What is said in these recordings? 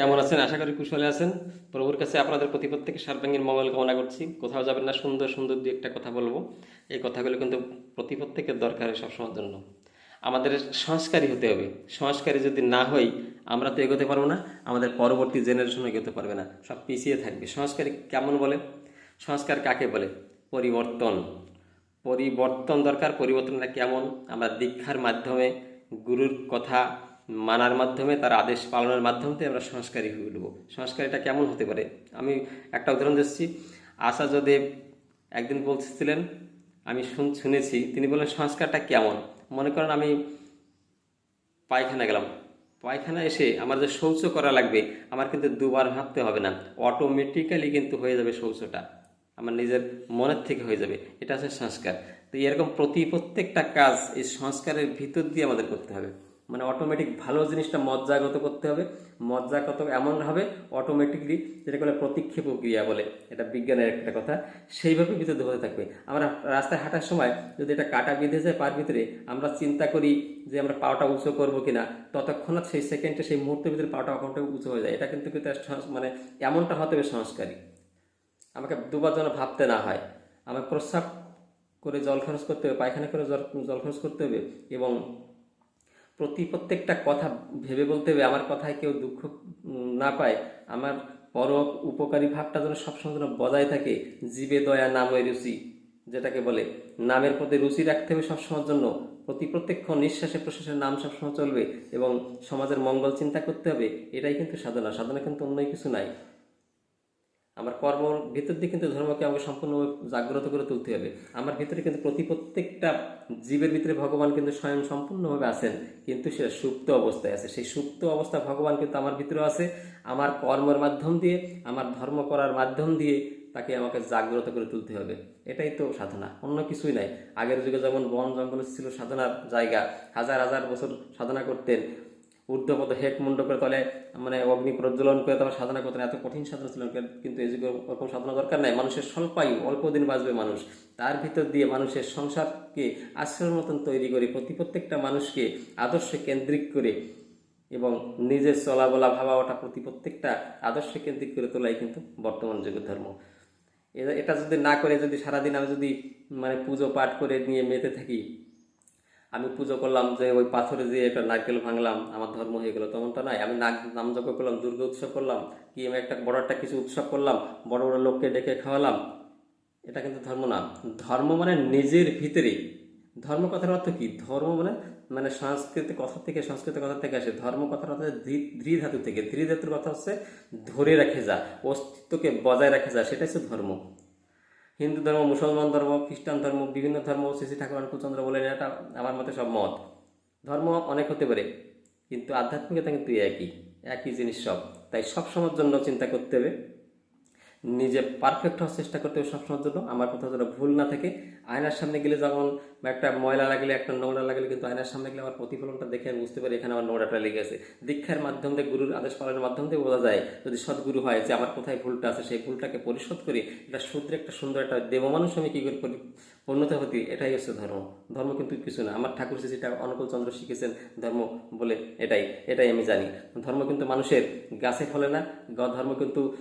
কেমন আছেন? আশা করি কুশলে আছেন। প্রভুর কাছে আপনাদের প্রতি প্রত্যেকে সার্বাঙ্গীন মঙ্গল কামনা করছি। কোথাও যাবেন না, সুন্দর সুন্দর দু একটা কথা বলব। এই কথাগুলো কিন্তু প্রতি প্রত্যেকের দরকার সবসময়ের জন্য। আমাদের সংস্কারী হতে হবে। সংস্কারী যদি না হই আমরা তো এগোতে পারব না, আমাদের পরবর্তী জেনারেশন এগোতে পারবে না। সব পিছিয়ে থাকবে। সংস্কারী কেমন বলে? সংস্কার কাকে বলে? পরিবর্তন। পরিবর্তন দরকার, পরিবর্তনটা কেমন? আমরা দীক্ষার মাধ্যমে, গুরুর কথা মানার মাধ্যমে, তার আদেশ পালনের মাধ্যমে আমরা সংস্কারী হয়ে উঠব। সংস্কারীটা কেমন হতে পারে? আমি একটা উদাহরণ দিচ্ছি। আচার্যদেব একদিন বলছিলেন আমি শুন- শুনেছি, তিনি বললেন, সংস্কারটা কেমন? মনে করেন আমি পায়খানা গেলাম। পায়খানা এসে আমার যে শৌচ করা লাগবে, আমার কিন্তু দুবার ভাবতে হবে না। অটোমেটিক্যালি কিন্তু হয়ে যাবে শৌচটা। আমার নিজের মনের থেকে হয়ে যাবে। এটা হচ্ছে সংস্কার। তো এরকম প্রতি প্রত্যেকটা কাজ এই সংস্কারের ভিতর দিয়ে আমাদের করতে হবে। মানে অটোমেটিক ভালো জিনিসটা মজ্জাগত করতে হবে। মজ্জাগত এমন হবে অটোমেটিকলি যেটাকে বলে প্রতিক্ষেপ ক্রিয়া বলে, এটা বিজ্ঞানের একটা কথা, সেইভাবে ভিতরে হতে থাকবে। আমরা রাস্তায় হাঁটার সময় যদি এটা কাটা বেঁধে যায় পার ভিতরে, আমরা চিন্তা করি যে আমরা পাওটা উঁচু করব কিনা, ততক্ষণাৎ সেই সেকেন্ডে সেই মুহূর্তের ভিতরে পাওটা অকাউন্টে উঁচু হয়ে যায়। এটা কিন্তু মানে এমনটা হতে হবে সংস্কারী। আমাকে দুবার যেন ভাবতে না হয়, আমাকে প্রস্রাব করে জল খরচ করতে হবে, পায়খানা করে জল জল খরচ করতে হবে এবং প্রতি প্রত্যেকটা কথা ভেবে বলতে হবে, আমার কথায় কেউ দুঃখ না পায়। আমার পর উপকারী ভাবটা যেন সবসময় যেন বজায় থাকে, জীবে দয়া নামে রুচি, যেটাকে বলে। নামের প্রতি রুচি রাখতে হবে সবসময়ের জন্য। প্রতি প্রত্যেক নিঃশ্বাসে প্রশ্বাসের নাম সবসময় চলবে এবং সমাজের মঙ্গল চিন্তা করতে হবে, এটাই কিন্তু সাধনা। সাধনা কিন্তু অন্য কিছু নাই। আমার কর্মর ভিতর দিয়ে কিন্তু ধর্মকে আমাকে সম্পূর্ণভাবে জাগ্রত করে তুলতে হবে। আমার ভিতরে কিন্তু প্রতি প্রত্যেকটা জীবের ভিতরে ভগবান কিন্তু স্বয়ং সম্পূর্ণভাবে আছেন, কিন্তু সেটা সুপ্ত অবস্থায় আছে। সেই সুপ্ত অবস্থা ভগবান কিন্তু আমার ভিতরে আছে। আমার কর্মের মাধ্যম দিয়ে, আমার ধর্ম করার মাধ্যম দিয়ে তাকে আমাকে জাগ্রত করে তুলতে হবে। এটাই তো সাধনা, অন্য কিছুই নাই। আগের যুগে যেমন বন জঙ্গল ছিল সাধনার জায়গা, হাজার হাজার বছর সাধনা করতেন ঊর্ধ্বপদ হেট মুন্ড করে তলে মানে অগ্নি প্রজ্বলন করে তারপর সাধনা করতেন এত কঠিন সাধনা ছিল কিন্তু এই যুগে ওরকম সাধনা দরকার নাই। মানুষের স্বল্পায়ু, অল্প দিন বাঁচবে মানুষ। তার ভিতর দিয়ে মানুষের সংসারকে আশ্রয়ের মতন তৈরি করে প্রতি প্রত্যেকটা মানুষকে আদর্শে কেন্দ্রিক করে এবং নিজের চলাবলা ভাবা ওটা প্রতি প্রত্যেকটা আদর্শে কেন্দ্রিক করে তোলাই কিন্তু বর্তমান যুগের ধর্ম। এটা যদি না করে, যদি সারাদিন আমি যদি মানে পুজো পাঠ করে নিয়ে মেতে থাকি আমি পুজো করলাম যে ওই পাথরে দিয়ে একটা নারকেল ভাঙলাম, আমার ধর্ম হয়ে গেল, তেমনটা নয়। আমি নাক নামযজ্ঞ করলাম, দুর্গা উৎসব করলাম, কি আমি একটা বড় একটা কিছু উৎসব করলাম, বড় বড় লোককে ডেকে খাওয়ালাম, এটা কিন্তু ধর্ম না। ধর্ম মানে নিজের ভিতরে ধর্ম কথার অর্থ কি? ধর্ম মানে মানে সংস্কৃত কথা থেকে সংস্কৃত কথা থেকে আসে। ধর্ম কথার অর্থ ধৃ ধাতু থেকে। ধৃ ধাতুর কথা হচ্ছে ধরে রাখে যা, অস্তিত্বকে বজায় রাখে যা, সেটাই হচ্ছে ধর্ম। হিন্দু ধর্ম, মুসলমান ধর্ম, খ্রিস্টান ধর্ম, বিভিন্ন ধর্ম শ্রী ঠাকুর অনুকূলচন্দ্র বলেন, এটা আমার মতে সব মত। ধর্ম অনেক হতে পারে, কিন্তু আধ্যাত্মিকতা কিন্তু একই একই জিনিস সব। তাই সব সময়ের জন্য চিন্তা করতে হবে। নিজে পারফেক্ট হওয়ার চেষ্টা করতে হবে সবসময়ের জন্য। আমার কোথাও যেন ভুল না থাকে আয়নার সামনে গেলে যেমন একটা ময়লা লাগলে, একটা নোংরা লাগলে কিন্তু আয়নার সামনে গেলে আমার প্রতিফলনটা দেখে আমি বুঝতে পারি এখানে আমার নোংরাটা লেগে আছে। দীক্ষার মাধ্যম দিয়ে, গুরুর আদেশ পালনের মাধ্যম দিয়ে বোঝা যায়, যদি সদ্গুরু হয় যে আমার কোথায় ভুলটা আছে, সেই ভুলটাকে পরিশোধ করে, এটা শুদ্র একটা সুন্দর একটা দেব মানুষ আমি কী করে পরি- হতে এটাই হচ্ছে ধর্ম। ধর্ম কিন্তু কিছু না। আমার ঠাকুর যেটা অনুকূল চন্দ্র শিখেছেন ধর্ম বলে এটাই এটাই আমি জানি। ধর্ম কিন্তু মানুষের গাছে ফলে না ধর্ম কিন্তু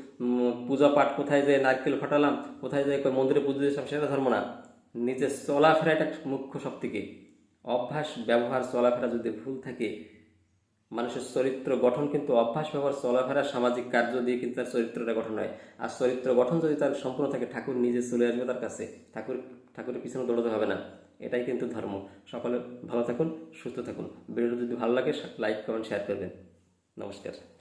পূজা পাঠ কোথায় যায় নারকেল ফাটালাম, কোথায় কই মন্দিরে পুজো দিয়েছিলাম, সেটা ধর্ম না। নিজের চলাফেরা এটা মুখ্য সব থেকে অভ্যাস, ব্যবহার, চলাফেরা যদি ভুল থাকে, মানুষের চরিত্র গঠন কিন্তু অভ্যাস, ব্যবহার, চলাফেরা, সামাজিক কার্য দিয়ে কিন্তু তার চরিত্রটা গঠন হয়। আর চরিত্র গঠন যদি তার সম্পূর্ণ থাকে, ঠাকুর নিজে চলে আসবে তার কাছে। ঠাকুর ঠাকুরের পিছনে দৌড়াতে হবে না। এটাই কিন্তু ধর্ম। সকলে ভালো থাকুন, সুস্থ থাকুন। ভিডিওটা যদি ভালো লাগে, লাইক, কমেন্ট শেয়ার করবেন। নমস্কার।